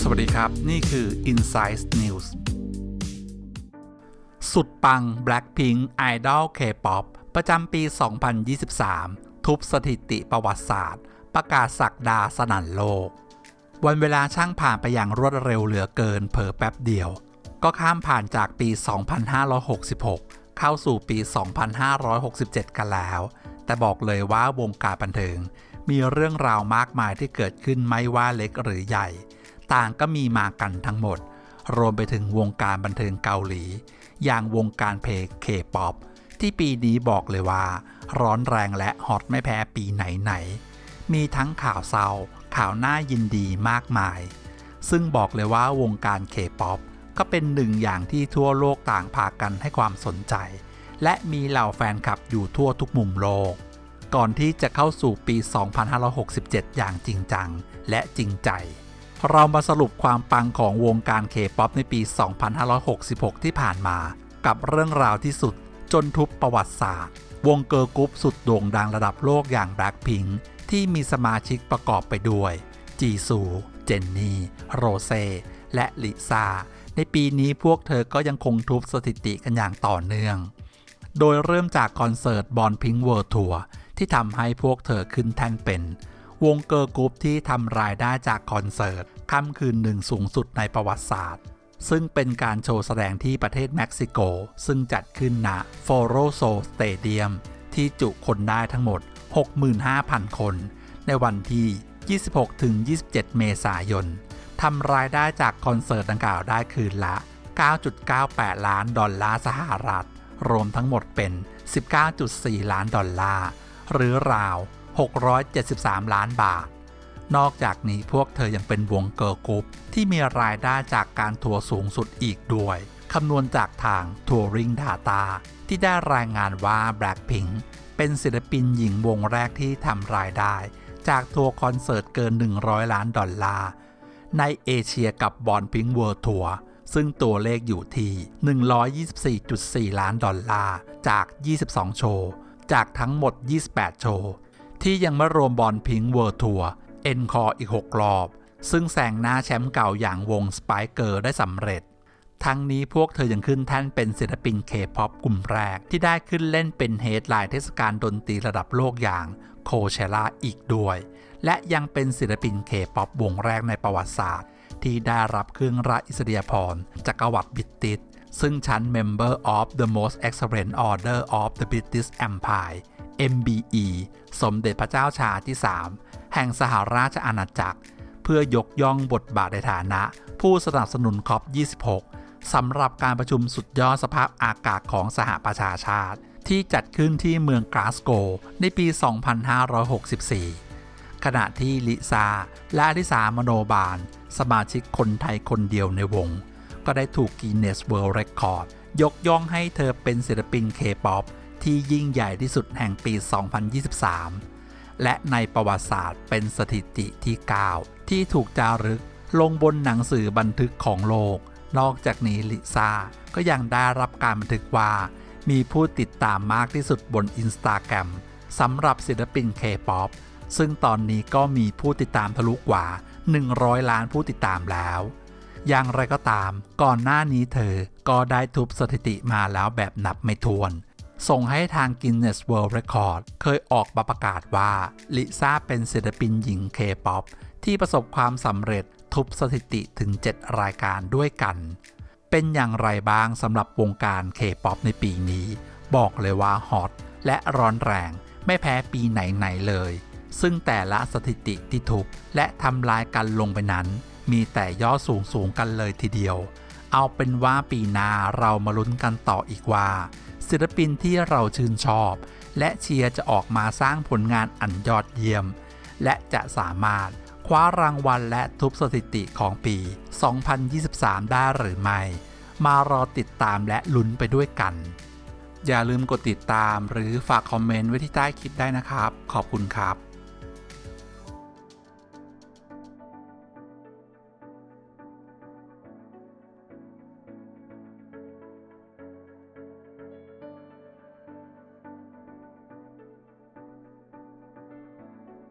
สวัสดีครับ นี่คือ Insight News สุดปัง Blackpink Idol K-pop ประจำปี 2023 ทุบสถิติประวัติศาสตร์ ประกาศสักดาสนั่นโลก วันเวลาช่างผ่านไปอย่างรวดเร็วเหลือเกินเผลอแป๊บเดียว ก็ข้ามผ่านจากปี 2566 เข้าสู่ปี 2567 กันแล้ว แต่บอกเลยว่าวงการบันเทิง มีเรื่องราวมากมายที่เกิดขึ้นไม่ว่าเล็กหรือใหญ่ ต่างก็มีมากันทั้งหมด รวมไปถึงวงการบันเทิงเกาหลี อย่างวงการเพลงเคป๊อปที่ปีนี้บอกเลยว่า ร้อนแรงและฮอตไม่แพ้ปีไหนๆมีทั้งข่าวเศร้า ข่าวน่ายินดีมากมาย ซึ่งบอกเลยว่าวงการเคป๊อปก็เป็นหนึ่งอย่างที่ทั่วโลกต่างพากันให้ความสนใจ และมีเหล่าแฟนคลับอยู่ทั่วทุกมุมโลก ก่อนที่จะเข้าสู่ปี 2567 อย่างจริงจังและจริงใจ เรามาสรุปความปังของวงการเคป๊อปในปี 2566 ที่ผ่านมา กับเรื่องราวที่สุดจนทุบประวัติศาสตร์ วงเกิร์ลกรุ๊ปสุดโด่งดังระดับโลกอย่าง Blackpink ที่มีสมาชิกประกอบไปด้วย จีซู เจนนี่ โรเซ และลิซ่าในปีนี้พวกเธอก็ยังคงทุบสถิติกันอย่างต่อเนื่อง โดยเริ่มจากคอนเสิร์ตบอลพิงเวิร์ทัวร์ที่ทำให้พวกเธอขึ้นแท่นเป็น วงเกิร์ลกรุ๊ปที่ทำรายได้จากคอนเสิร์ตค่ำคืนหนึ่งสูงสุดในประวัติศาสตร์ ซึ่งเป็นการโชว์แสดงที่ประเทศเม็กซิโก ซึ่งจัดขึ้นณโฟโรโซสเตเดียมที่จุคนได้ทั้งหมด 65,000 คน ในวันที่ 26-27 เมษายนทำรายได้จากคอนเสิร์ตดังกล่าวได้คืนละ 9.98 ล้านดอลลาร์สหรัฐ รวมทั้งหมดเป็น 19.4 ล้านดอลลาร์ หรือราว 673 ล้านบาท นอกจากนี้พวกเธอยังเป็นวงเกิร์ลกรุ๊ปที่มีรายได้จากการทัวร์สูงสุดอีกด้วย คำนวณจากทาง Touring Data ที่ได้รายงานว่า Blackpink เป็นศิลปินหญิงวงแรกที่ทำรายได้ จากทัวร์คอนเสิร์ตเกิน 100 ล้านดอลลาร์ ในเอเชียกับบอลพิงเวิร์ทัวร์ ซึ่งตัวเลขอยู่ที่ 124.4 ล้านดอลลาร์จาก 22 โชว์ จากทั้งหมด 28 โชว์ ที่ยังไม่รวมบอลพิงเวิร์ทัวร์เอ็นคออีก 6 รอบ ซึ่งแซงหน้าแชมป์เก่าอย่างวงสไปเกอร์ได้สำเร็จ ทั้งนี้พวกเธอยังขึ้นแท่นเป็นศิลปินเคป๊อปกลุ่มแรก ที่ได้ขึ้นเล่นเป็นเฮดไลน์เทศกาลดนตรีระดับโลกอย่างโคเชล่าอีกด้วย และยังเป็นศิลปินเคป๊อปวงแรกในประวัติศาสตร์ ที่ได้รับเครื่องราชอิสริยาภรณ์จักรวรรดิบิติชซึ่งชั้น Member of the Most Excellent Order of the British Empire MBE สมเด็จพระเจ้าชาที่ 3 แห่งสหราชอาณาจักร เพื่อยกย่องบทบาทในฐานะ ผู้สนับสนุนคอป26 สำหรับการประชุมสุดยอดสภาพอากาศของสหประชาชาติ ที่จัดขึ้นที่เมืองกลาสโกในปี 2564 ขณะที่ลิซาและอลิสามโนบาล สมาชิกคนไทยคนเดียวในวง ก็ได้ถูกกีเนสเวิลด์เรคคอร์ดยกย่องให้เธอเป็นศิลปินเคป๊อปที่ยิ่งใหญ่ที่สุดแห่งปี 2023 และในประวัติศาสตร์เป็นสถิติที่ 9 ที่ถูกจารึกลงบนหนังสือบันทึกของโลก นอกจากนี้ลิซาก็ยังได้รับการบันทึกว่า มีผู้ติดตามมากที่สุดบนอินสตาแกรมสำหรับศิลปินเคป๊อป ซึ่งตอนนี้ก็มีผู้ติดตามทะลุกว่า 100 ล้านผู้ติดตามแล้ว อย่างไรก็ตาม ก่อนหน้านี้เธอก็ได้ทุบสถิติมาแล้วแบบนับไม่ถ้วน ส่งให้ทาง Guinness World Record เคยออกมาประกาศว่า ลิซ่าเป็นศิลปินหญิงเคป๊อปที่ประสบความสำเร็จทุบสถิติถึง 7 รายการด้วยกัน เป็นอย่างไรบ้างสำหรับวงการเคป๊อปในปีนี้ บอกเลยว่าฮอตและร้อนแรงไม่แพ้ปีไหนๆเลย ซึ่งแต่ละสถิติที่ทุบและทำลายกันลงไปนั้น มีแต่ย่อสูงสูงกันเลยทีเดียว เอาเป็นว่าปีหน้าเรามาลุ้นกันต่ออีกว่า ศิลปินที่เราชื่นชอบ และเชียร์จะออกมาสร้างผลงานอันยอดเยี่ยม และจะสามารถคว้ารางวัลและทุบสถิติของปี 2023 ได้หรือไม่ มารอติดตามและลุ้นไปด้วยกัน อย่าลืมกดติดตามหรือฝากคอมเมนต์ไว้ที่ใต้คลิปได้นะครับ ขอบคุณครับ